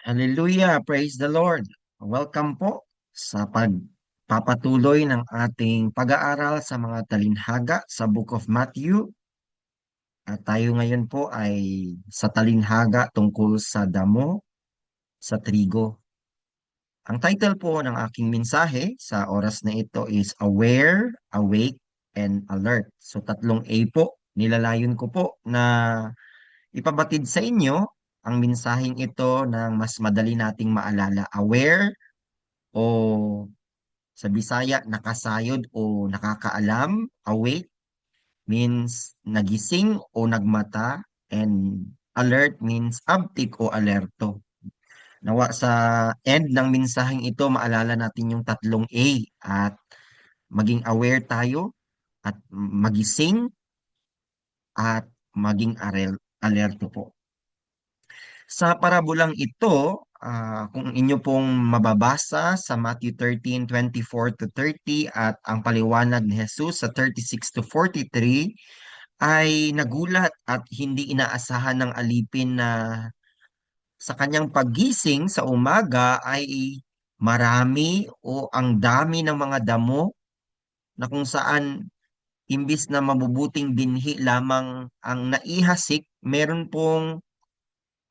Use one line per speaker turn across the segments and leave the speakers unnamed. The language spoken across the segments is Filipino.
Hallelujah, praise the Lord. Welcome po sa pagpapatuloy ng ating pag-aaral sa mga talinhaga sa Book of Matthew. At tayo ngayon po ay sa talinhaga tungkol sa damo sa trigo. Ang title po ng aking mensahe sa oras na ito is Aware, Awake, and Alert. So tatlong A po, nilalayon ko po na ipabatid sa inyo ang mensaheng ito ng mas madali nating maalala. Aware o sa Bisaya, nakasayod o nakakaalam. Awake means nagising o nagmata. And alert means abtik o alerto. Nawa sa end ng mensaheng ito, maalala natin yung tatlong A at maging aware tayo at magising at maging alerto po. Sa parabolang ito, uh, kung inyo pong mababasa sa Matthew 13, 24 to 30 at ang paliwanag ni Jesus sa 36 to 43, ay nagulat at hindi inaasahan ng alipin na sa kanyang paggising sa umaga ay marami o ang dami ng mga damo na kung saan imbis na mabubuting binhi lamang ang naihasik, meron pong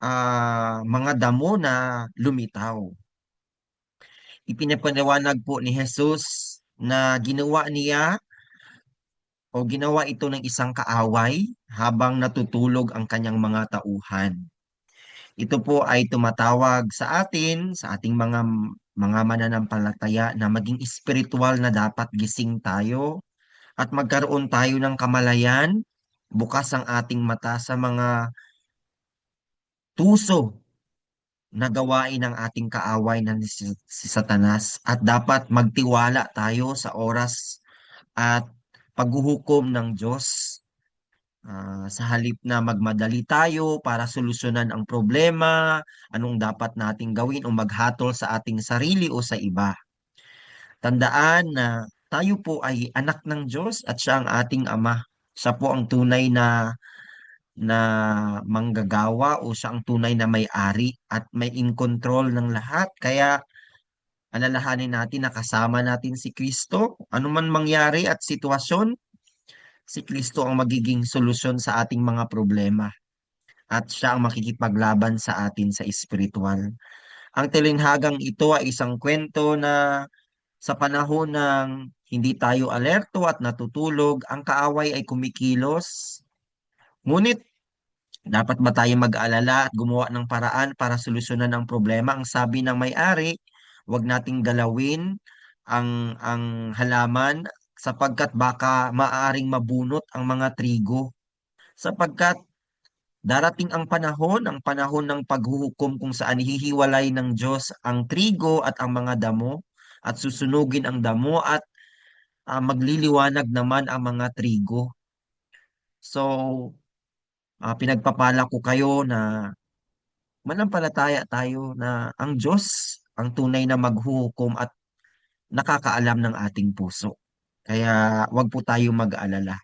uh, mga damo na lumitaw. Ipinapaliwanag po ni Jesus na ginawa niya o ginawa ito ng isang kaaway habang natutulog ang kanyang mga tauhan. Ito po ay tumatawag sa atin, sa ating mga mga mananampalataya na maging espiritual na dapat gising tayo at magkaroon tayo ng kamalayan, bukas ang ating mata sa mga tuso na gawain ng ating kaaway na si, si Satanas at dapat magtiwala tayo sa oras at paghuhukom ng Diyos Uh, sa halip na magmadali tayo para solusyonan ang problema, anong dapat nating gawin o maghatol sa ating sarili o sa iba. Tandaan na tayo po ay anak ng Diyos at siya ang ating ama. Siya po ang tunay na na manggagawa o siya tunay na may-ari at may in control ng lahat. Kaya alalahanin natin na kasama natin si Kristo. Ano man mangyari at sitwasyon, si Kristo ang magiging solusyon sa ating mga problema. At siya ang makikipaglaban sa atin sa espiritual. Ang talinhagang ito ay isang kwento na sa panahon ng hindi tayo alerto at natutulog, ang kaaway ay kumikilos. Ngunit dapat ba tayo mag-alala at gumawa ng paraan para solusyonan ang problema? Ang sabi ng may-ari, huwag nating galawin ang, ang halaman sapagkat baka maaring mabunot ang mga trigo. Sapagkat darating ang panahon, ang panahon ng paghuhukom kung saan hihiwalay ng Diyos ang trigo at ang mga damo at susunugin ang damo at uh, magliliwanag naman ang mga trigo. So, uh, pinagpapala ko kayo na manampalataya tayo na ang Diyos ang tunay na maghuhukom at nakakaalam ng ating puso. Kaya wag po tayo mag-alala.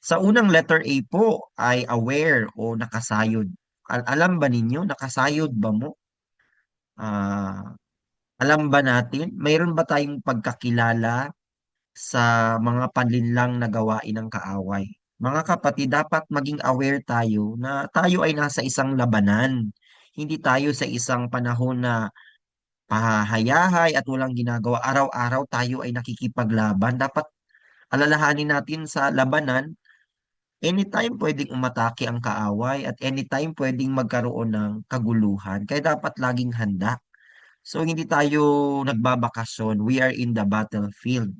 Sa unang letter A po ay aware o nakasayod. Al- alam ba ninyo, nakasayod ba mo? Uh, alam ba natin, mayroon ba tayong pagkakilala sa mga panlinlang na gawain ng kaaway? Mga kapatid, dapat maging aware tayo na tayo ay nasa isang labanan. Hindi tayo sa isang panahon na pahahayahay at walang ginagawa. Araw-araw tayo ay nakikipaglaban. Dapat alalahanin natin sa labanan, anytime pwedeng umatake ang kaaway at anytime pwedeng magkaroon ng kaguluhan. Kaya dapat laging handa. So hindi tayo nagbabakasyon. We are in the battlefield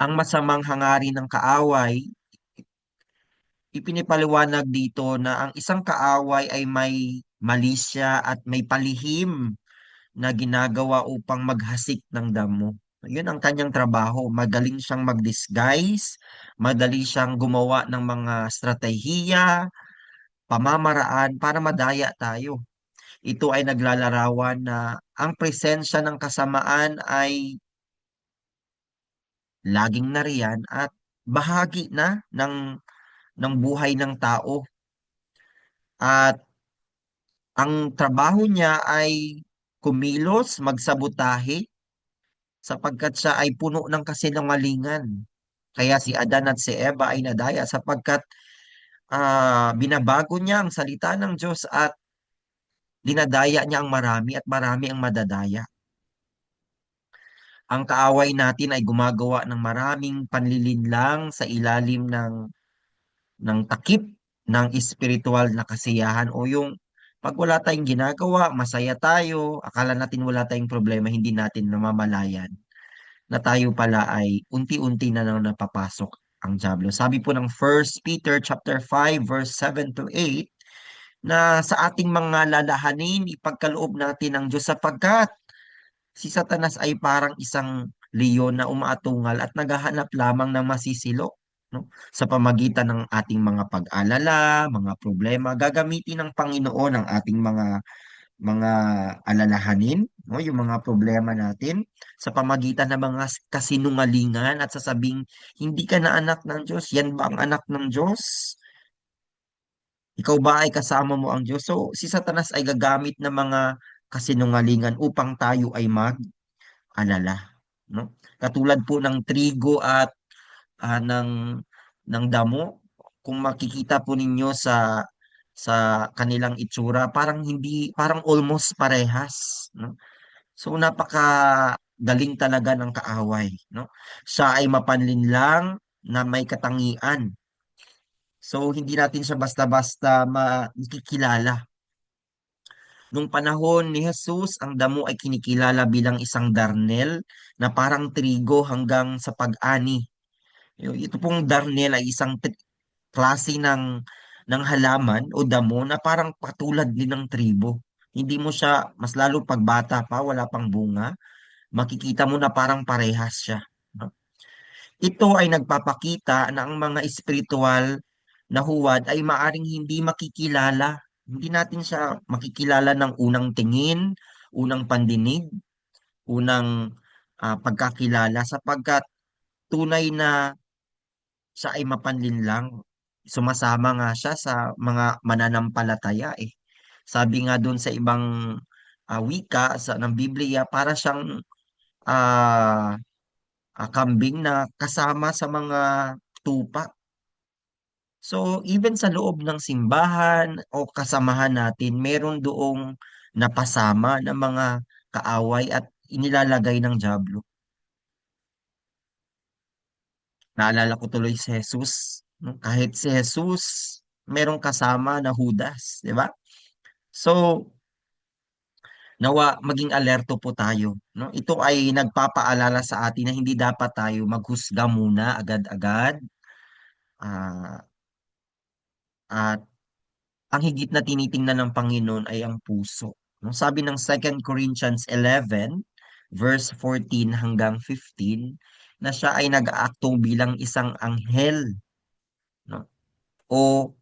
ang masamang hangarin ng kaaway, ipinipaliwanag dito na ang isang kaaway ay may malisya at may palihim na ginagawa upang maghasik ng damo. Yun ang kanyang trabaho. Magaling siyang mag-disguise, madali siyang gumawa ng mga strategiya, pamamaraan para madaya tayo. Ito ay naglalarawan na ang presensya ng kasamaan ay laging nariyan at bahagi na ng ng buhay ng tao. At Ang trabaho niya ay kumilos, magsabotahe, sapagkat siya ay puno ng kasinungalingan. Kaya si Adan at si Eva ay nadaya sapagkat ah, binabago niya ang salita ng Diyos at dinadaya niya ang marami at marami ang madadaya. Ang kaaway natin ay gumagawa ng maraming panlilinlang sa ilalim ng ng takip ng espiritual na kasiyahan o yung pag wala tayong ginagawa, masaya tayo, akala natin wala tayong problema, hindi natin namamalayan na tayo pala ay unti-unti na lang napapasok ang diablo. Sabi po ng First Peter chapter 5 verse 7 to 8 na sa ating mga lalahanin ipagkaloob natin ang Diyos sapagkat si Satanas ay parang isang leon na umaatungal at naghahanap lamang ng masisilo. No? Sa pamagitan ng ating mga pag-alala, mga problema, gagamitin ng Panginoon ang ating mga mga alalahanin, no? yung mga problema natin sa pamagitan ng mga kasinungalingan at sasabing, hindi ka na anak ng Diyos, yan ba ang anak ng Diyos? Ikaw ba ay kasama mo ang Diyos? So, si Satanas ay gagamit ng mga kasinungalingan upang tayo ay mag-alala. No? Katulad po ng trigo at ah, ng, ng damo, kung makikita po ninyo sa sa kanilang itsura, parang hindi, parang almost parehas. No? So, napaka galing talaga ng kaaway. No? Siya ay mapanlinlang na may katangian. So, hindi natin siya basta-basta makikilala. Nung panahon ni Jesus, ang damo ay kinikilala bilang isang darnel na parang trigo hanggang sa pag-ani. Ito pong darnel ay isang klase ng, ng halaman o damo na parang patulad din ng tribo. Hindi mo siya, mas lalo pag bata pa, wala pang bunga, makikita mo na parang parehas siya. Ito ay nagpapakita na ang mga espiritual na huwad ay maaring hindi makikilala. Hindi natin siya makikilala ng unang tingin, unang pandinig, unang ah, pagkakilala sapagkat tunay na siya ay mapanlinlang. Sumasama nga siya sa mga mananampalataya eh. Sabi nga doon sa ibang ah, wika sa ng Biblia, para siyang ah, ah, kambing na kasama sa mga tupa. So, even sa loob ng simbahan o kasamahan natin, meron doong napasama ng mga kaaway at inilalagay ng diablo. Naalala ko tuloy si Jesus. Kahit si Jesus, merong kasama na Judas, di ba? So, nawa maging alerto po tayo. No? Ito ay nagpapaalala sa atin na hindi dapat tayo maghusga muna agad-agad. Ah, at ang higit na tinitingnan ng Panginoon ay ang puso. No? Sabi ng Second Corinthians 11, verse 14 hanggang 15, na siya ay nag-aaktong bilang isang anghel. No? O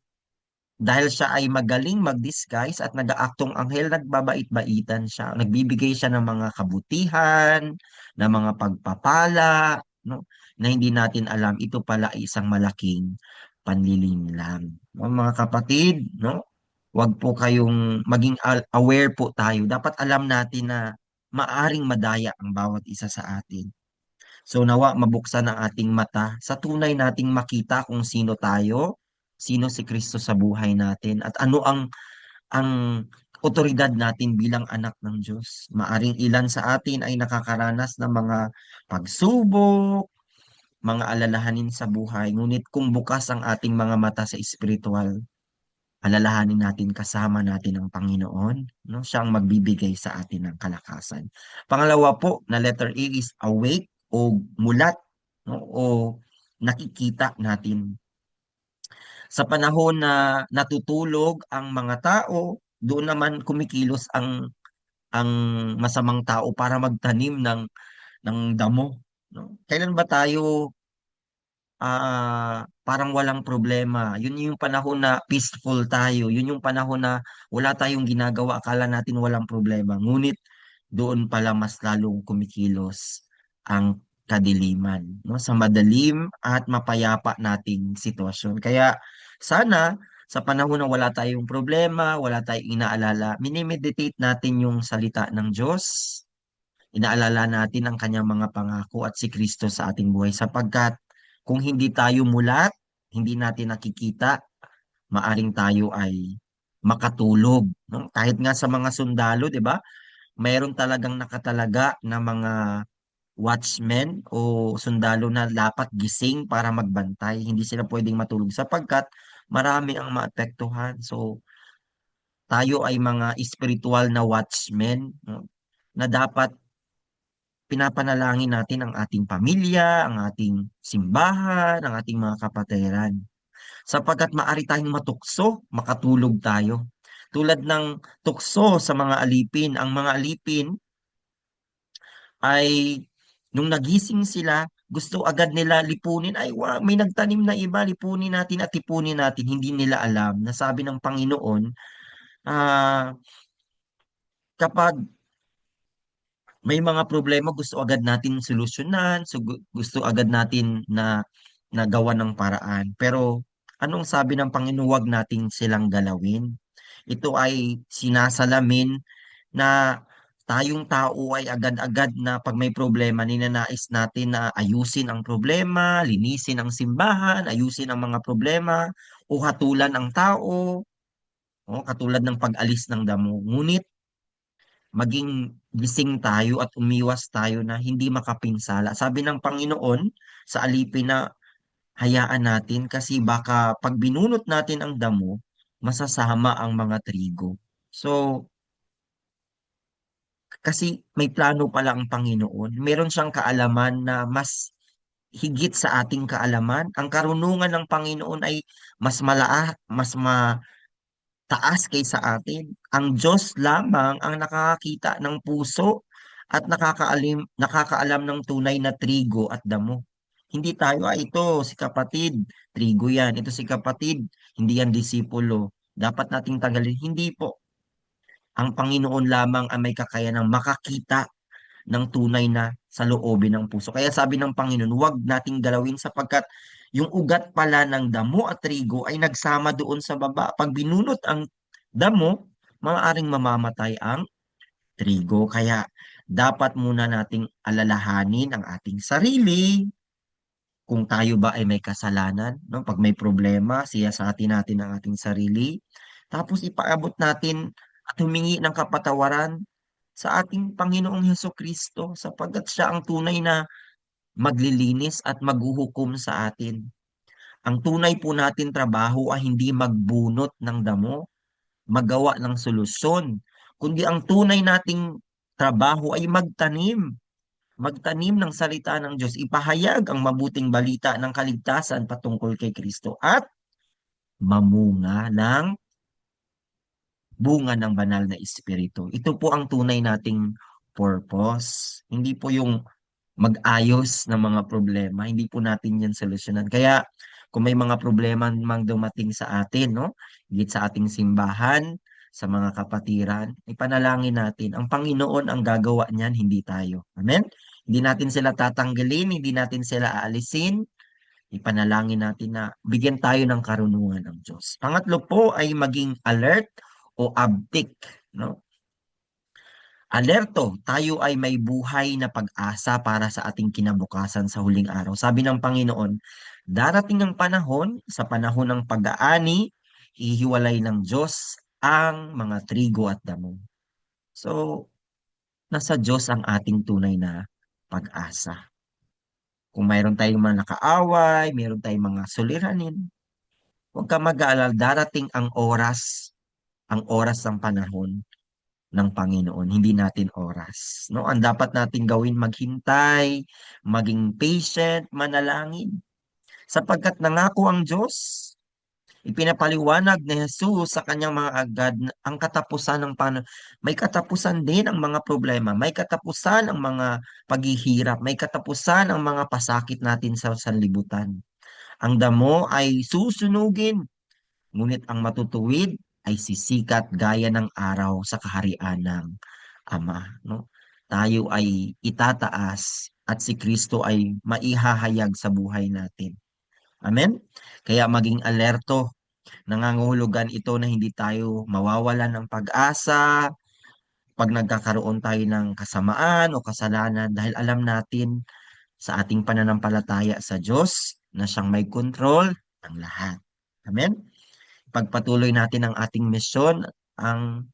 dahil siya ay magaling mag-disguise at nag-aaktong anghel, nagbabait-baitan siya. Nagbibigay siya ng mga kabutihan, ng mga pagpapala, no? na hindi natin alam. Ito pala ay isang malaking panlilinlang. No, mga kapatid, no? Huwag po kayong maging aware po tayo. Dapat alam natin na maaring madaya ang bawat isa sa atin. So nawa mabuksan ang ating mata sa tunay nating makita kung sino tayo, sino si Kristo sa buhay natin at ano ang ang otoridad natin bilang anak ng Diyos. Maaring ilan sa atin ay nakakaranas ng mga pagsubok, mga alalahanin sa buhay. Ngunit kung bukas ang ating mga mata sa espiritual, alalahanin natin kasama natin ang Panginoon, no? Siya ang magbibigay sa atin ng kalakasan. Pangalawa po na letter A is awake o mulat, no? O nakikita natin. Sa panahon na natutulog ang mga tao, doon naman kumikilos ang ang masamang tao para magtanim ng ng damo, no? Kailan ba tayo ah, parang walang problema. Yun yung panahon na peaceful tayo. Yun yung panahon na wala tayong ginagawa. Akala natin walang problema. Ngunit doon pala mas lalong kumikilos ang kadiliman. No? Sa madalim at mapayapa nating sitwasyon. Kaya sana Sa panahon na wala tayong problema, wala tayong inaalala, minimeditate natin yung salita ng Diyos. Inaalala natin ang kanyang mga pangako at si Kristo sa ating buhay sapagkat kung hindi tayo mulat, hindi natin nakikita, maaring tayo ay makatulog. No? Kahit nga sa mga sundalo, di ba? Mayroon talagang nakatalaga na mga watchmen o sundalo na dapat gising para magbantay. Hindi sila pwedeng matulog sapagkat marami ang maapektuhan. So, tayo ay mga spiritual na watchmen no? na dapat pinapanalangin natin ang ating pamilya, ang ating simbahan, ang ating mga kapatiran. Sapagkat maari tayong matukso, makatulog tayo. Tulad ng tukso sa mga alipin, ang mga alipin ay nung nagising sila, gusto agad nila lipunin, ay wow, may nagtanim na iba, lipunin natin at tipunin natin. Hindi nila alam na sabi ng Panginoon, ah, kapag may mga problema gusto agad natin solusyonan, so gu- gusto agad natin na nagawa ng paraan. Pero anong sabi ng Panginoon, wag natin silang galawin. Ito ay sinasalamin na tayong tao ay agad-agad na pag may problema, ninanais natin na ayusin ang problema, linisin ang simbahan, ayusin ang mga problema, o hatulan ang tao, o katulad ng pag-alis ng damo. Ngunit maging gising tayo at umiwas tayo na hindi makapinsala. Sabi ng Panginoon sa alipin na hayaan natin kasi baka pag binunot natin ang damo, masasama ang mga trigo. So, kasi may plano pala ang Panginoon. Meron siyang kaalaman na mas higit sa ating kaalaman. Ang karunungan ng Panginoon ay mas malaa, mas ma, taas kaysa atin. Ang Diyos lamang ang nakakakita ng puso at nakakaalim, nakakaalam ng tunay na trigo at damo. Hindi tayo, ah, ito si kapatid, trigo yan. Ito si kapatid, hindi yan disipulo. Dapat nating tagalin. Hindi po. Ang Panginoon lamang ang may kakayanang makakita ng tunay na sa loobin ng puso. Kaya sabi ng Panginoon, huwag nating galawin sapagkat yung ugat pala ng damo at trigo ay nagsama doon sa baba. Pag binunot ang damo, maaaring mamamatay ang trigo. Kaya dapat muna nating alalahanin ang ating sarili, kung tayo ba ay may kasalanan, no? Pag may problema, siya sa atin natin ang ating sarili. Tapos ipaabot natin at humingi ng kapatawaran sa ating Panginoong Heso Kristo sapagkat siya ang tunay na maglilinis at maghuhukom sa atin. Ang tunay po natin trabaho ay hindi magbunot ng damo, magawa ng solusyon, kundi ang tunay nating trabaho ay magtanim. Magtanim ng salita ng Diyos, ipahayag ang mabuting balita ng kaligtasan patungkol kay Kristo at mamunga ng bunga ng banal na espiritu. Ito po ang tunay nating purpose. Hindi po yung mag-ayos ng mga problema. Hindi po natin yan solusyonan. Kaya kung may mga problema mang dumating sa atin, no? Higit sa ating simbahan, sa mga kapatiran, ipanalangin natin. Ang Panginoon ang gagawa niyan, hindi tayo. Amen? Hindi natin sila tatanggalin, hindi natin sila aalisin. Ipanalangin natin na bigyan tayo ng karunungan ng Diyos. Pangatlo po ay maging alert o abtik. No? Alerto, tayo ay may buhay na pag-asa para sa ating kinabukasan sa huling araw. Sabi ng Panginoon, darating ang panahon, sa panahon ng pag-aani, hihiwalay ng Diyos ang mga trigo at damo. So, nasa Diyos ang ating tunay na pag-asa. Kung mayroon tayong mga nakaaway, mayroon tayong mga suliranin, huwag ka mag-aalala, darating ang oras, ang oras ng panahon ng Panginoon, hindi natin oras. No, ang dapat natin gawin maghintay, maging patient, manalangin. Sapagkat nangako ang Diyos, ipinapaliwanag ni Jesus sa kanyang mga agad ang katapusan ng pan may katapusan din ang mga problema, may katapusan ang mga paghihirap, may katapusan ang mga pasakit natin sa sanlibutan. Ang damo ay susunugin, ngunit ang matutuwid ay sisikat gaya ng araw sa kaharian ng Ama. No? Tayo ay itataas at si Kristo ay maihahayag sa buhay natin. Amen? Kaya maging alerto, Nangangahulugan ito na hindi tayo mawawalan ng pag-asa pag nagkakaroon tayo ng kasamaan o kasalanan dahil alam natin sa ating pananampalataya sa Diyos na siyang may kontrol ng lahat. Amen? Pagpatuloy natin ang ating misyon, ang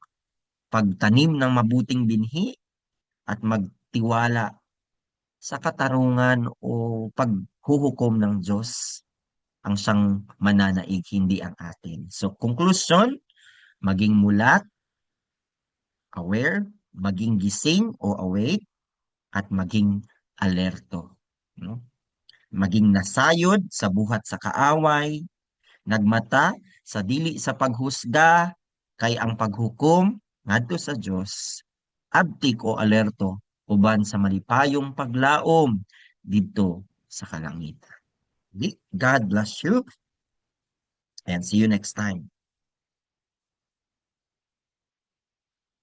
pagtanim ng mabuting binhi at magtiwala sa katarungan o paghuhukom ng Diyos ang siyang mananaig, hindi ang atin. So, conclusion, maging mulat, aware, maging gising o awake, at maging alerto. No? Maging nasayod sa buhat sa kaaway, nagmata sa dili sa paghusga, kay ang paghukom ngadto sa Dios, abtik o alerto uban sa malipayong paglaom dito sa kalangitan. God bless you and see you next time.